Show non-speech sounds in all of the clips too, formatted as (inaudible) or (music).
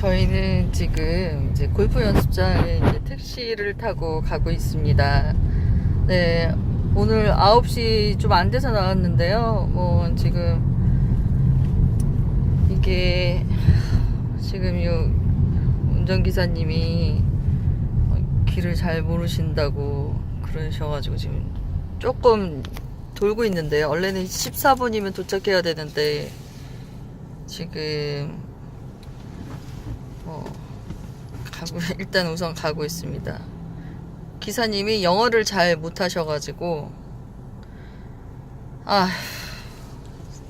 저희는 지금 이제 골프 연습장에 이제 택시를 타고 가고 있습니다. 네, 오늘 9시 좀 안 돼서 나왔는데요. 뭐 지금 이게 지금 이 운전기사님이 길을 잘 모르신다고 그러셔가지고 지금 조금 돌고 있는데요. 원래는 14분이면 도착해야 되는데 지금 어, 가고 (laughs) 일단 우선 가고 있습니다. 기사님이 영어를 잘 못하셔가지고 아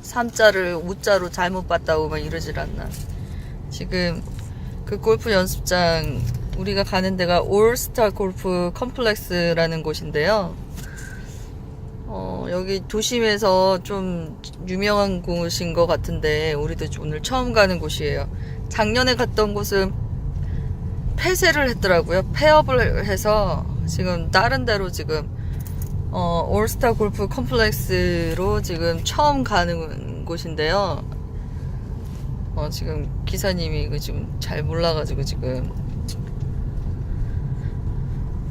3자를 5자로 잘못 봤다고 막 이러질 않나. 지금 그 골프 연습장 우리가 가는 데가 올스타 골프 컴플렉스라는 곳인데요. 어, 여기 도심에서 좀 유명한 곳인 것 같은데 우리도 오늘 처음 가는 곳이에요. 작년에 갔던 곳은 폐쇄를 했더라고요. 폐업을 해서 지금 다른 데로 지금 어, 올스타 골프 컴플렉스로 지금 처음 가는 곳인데요. 어, 지금 기사님이 이거 지금 잘 몰라가지고 지금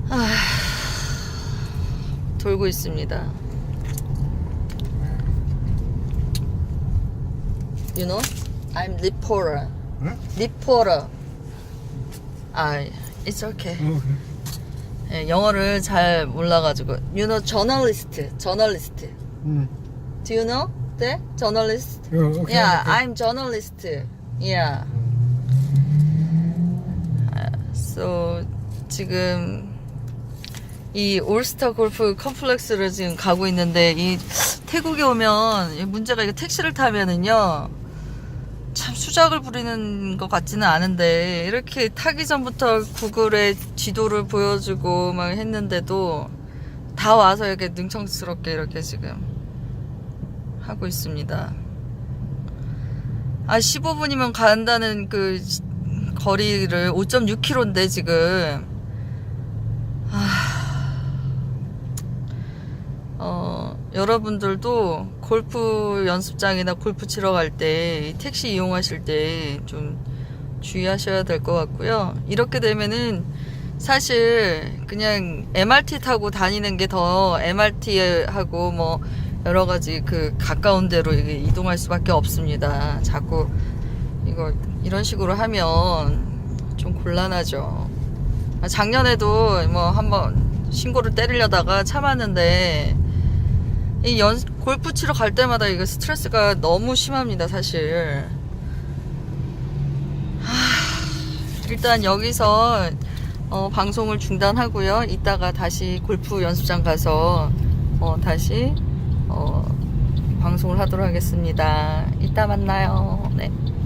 아, 돌고 있습니다. You know, I'm reporter. Huh? reporter. 아, it's okay. Oh. 예, 영어를 잘 몰라가지고. You know, journalist, journalist. Mm. Do you know that journalist? Oh, okay. yeah, okay. I'm journalist. Yeah. 아, So 지금 이 올스타 골프 컴플렉스를 지금 가고 있는데 이 태국에 오면 이 문제가 이거 택시를 타면은요 참 수작을 부리는 것 같지는 않은데 이렇게 타기 전부터 구글에 지도를 보여주고 막 했는데도 다 와서 이렇게 능청스럽게 이렇게 지금 하고 있습니다. 아 15분이면 간다는 그 시- 거리를 5.6km인데 지금 아, 어, 여러분들도 골프 연습장이나 골프 치러 갈 때 택시 이용하실 때 좀 주의하셔야 될 것 같고요. 이렇게 되면은 사실 그냥 MRT 타고 다니는 게 더 MRT하고 뭐 여러 가지 그 가까운 데로 이동할 수밖에 없습니다. 자꾸 이거 이런 식으로 하면 좀 곤란하죠. 아, 작년에도 뭐 한번 신고를 때리려다가 참았는데 이 연, 골프 치러 갈 때마다 이거 스트레스가 너무 심합니다, 사실. 하, 일단 여기서 어, 방송을 중단하고요. 이따가 다시 골프 연습장 가서 어, 다시 어, 방송을 하도록 하겠습니다. 이따 만나요. 네.